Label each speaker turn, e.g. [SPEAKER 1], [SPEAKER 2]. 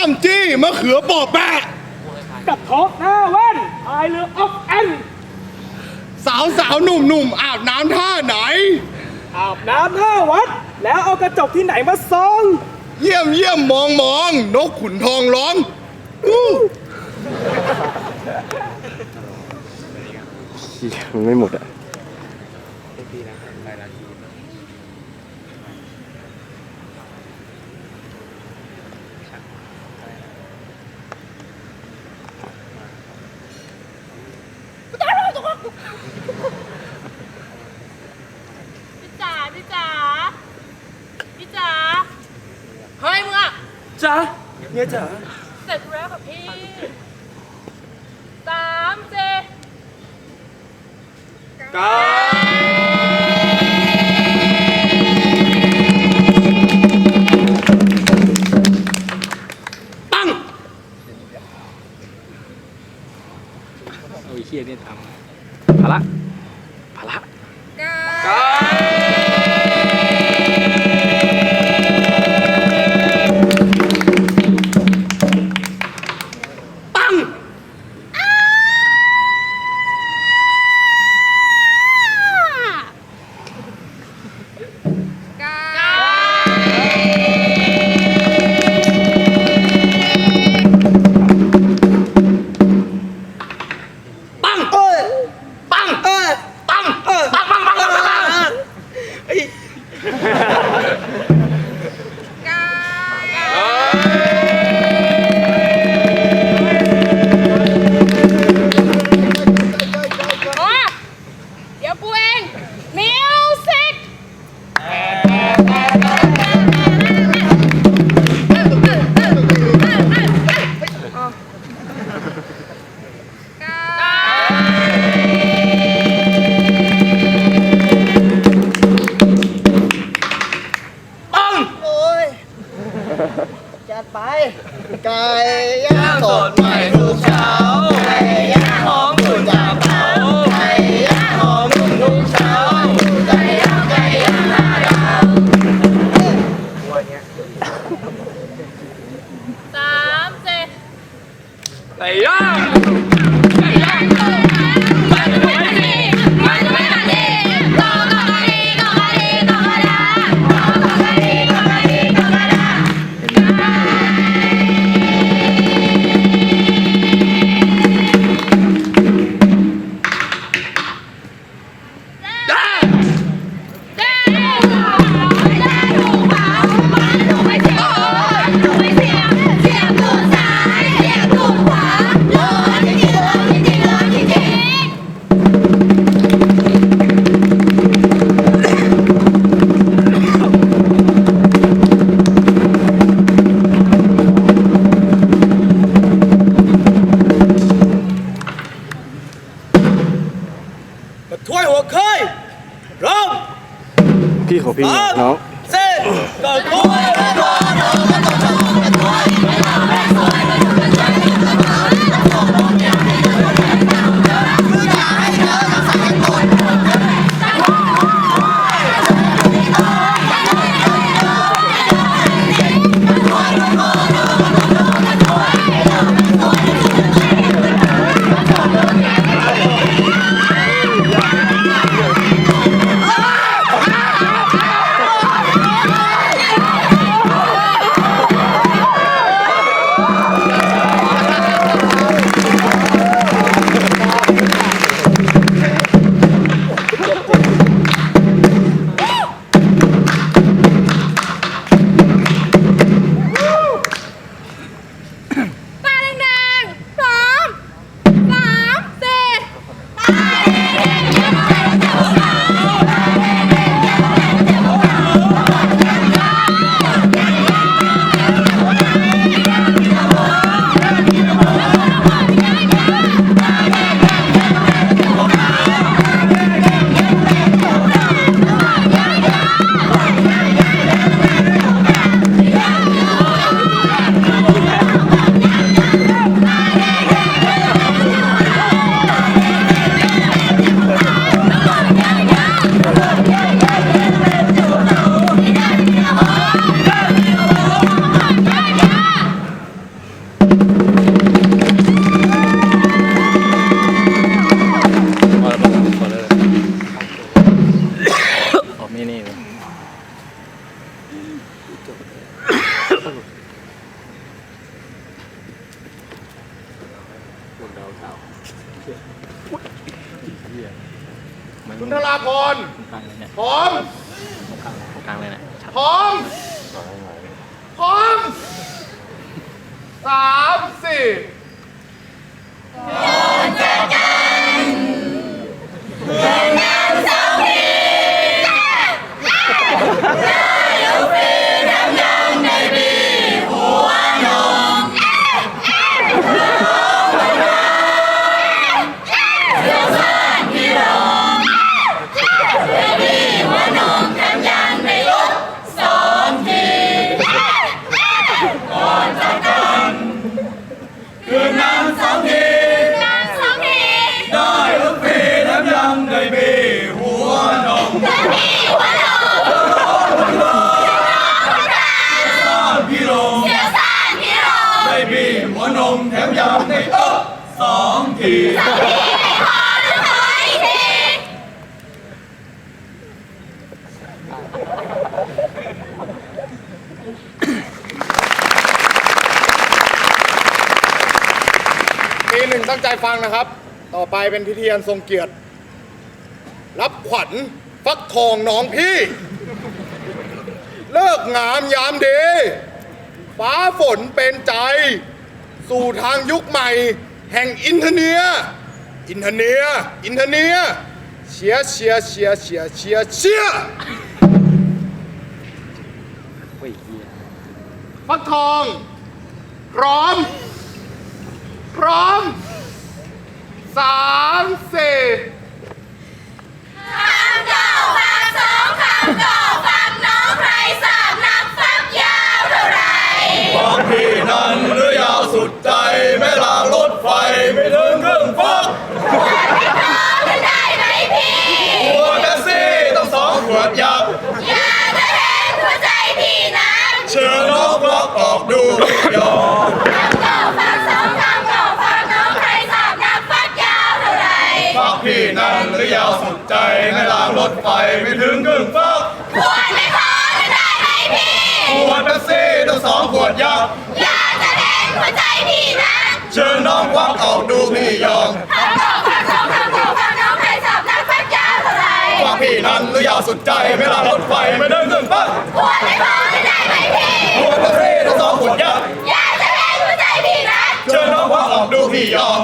[SPEAKER 1] จ้ำจี้มะเขือปอแปะ
[SPEAKER 2] กระเทาะหน้าแว่นพายเรือออกแอน
[SPEAKER 1] สาวสาวๆหนุ่มหนุ่มๆอาบน้ำท่าไหน
[SPEAKER 2] อาบน้ำท่าวัด แล้วเอากระจกที่ไหนมาส่อง
[SPEAKER 1] เยี่ยมเยี่ยมมองมองนกขุนทองร้องอู้
[SPEAKER 3] มันไม่หมดอะ
[SPEAKER 4] พี่จ๋าพี่จ๋าพี่จ๋าเฮ้ยมึงอะ
[SPEAKER 2] จ้า เนี่ยจ๋า
[SPEAKER 4] เสร็จแล้วกับพี่สามเจ็ด
[SPEAKER 1] ตั้ง
[SPEAKER 3] เอาไอ้เคียนี่ทำภาระ
[SPEAKER 2] ไก่
[SPEAKER 5] ย่างสดใหม่ ข คุณธราพรกลางเลย
[SPEAKER 4] เนี่ย
[SPEAKER 2] พร้อมก
[SPEAKER 3] ลางเลยนะชั
[SPEAKER 1] พร้อมพร้อมสามสี่
[SPEAKER 5] พี่ลงเสียสานพี่ลงได้มีหัวนมแถมยังได้เออสองทีสองทีให้พอหรือขออีกที
[SPEAKER 1] ปีหนึ่งตั้งใจฟังนะครับ ต่อไปเป็นพิธีอันทรงเกียรติ รับขวัญฟักทองน้องพี่ เลิกงามยามดี ฟ้าฝนเป็นใจ สู่ทางยุคใหม่ แห่งอินเทเนีย อินเทเนีย อินเทเนีย เชียเชียเชียเชียเชียเชียร์
[SPEAKER 3] เฮ้ยเหี้ย
[SPEAKER 1] ฟักทอง พร้อม พร้อมสามสี่
[SPEAKER 6] พี่นั้นหรือยาวสุดใจแม่ลารถไฟไม่ถึงครึ่งฟัก
[SPEAKER 5] ควรไม่ขอกันได้ไหมพี่
[SPEAKER 6] หัวแท็กซี่ต้องสองขวดยับ
[SPEAKER 5] อยากจะเห็นหัวใจพี่นั้น
[SPEAKER 6] เชิญน้องควักออกดูพี่ยอม
[SPEAKER 5] คำก่อฟังสองคำก่อฟังน้องใครสามนับฟักยาวเท่าไร
[SPEAKER 6] ฟักพี่นั้นหรือยาวสุดใจแม่ลารถไฟไม่ถึงครึ่งฟัก
[SPEAKER 5] ควรไม่ขอกันได้ไหมพี่
[SPEAKER 6] หัวแท็กซี่ต้องสองขวดยับ
[SPEAKER 5] อยากจะเห็นหัวใจพี่นั้น
[SPEAKER 6] เชิญน้องควักออกดูพี่ยอม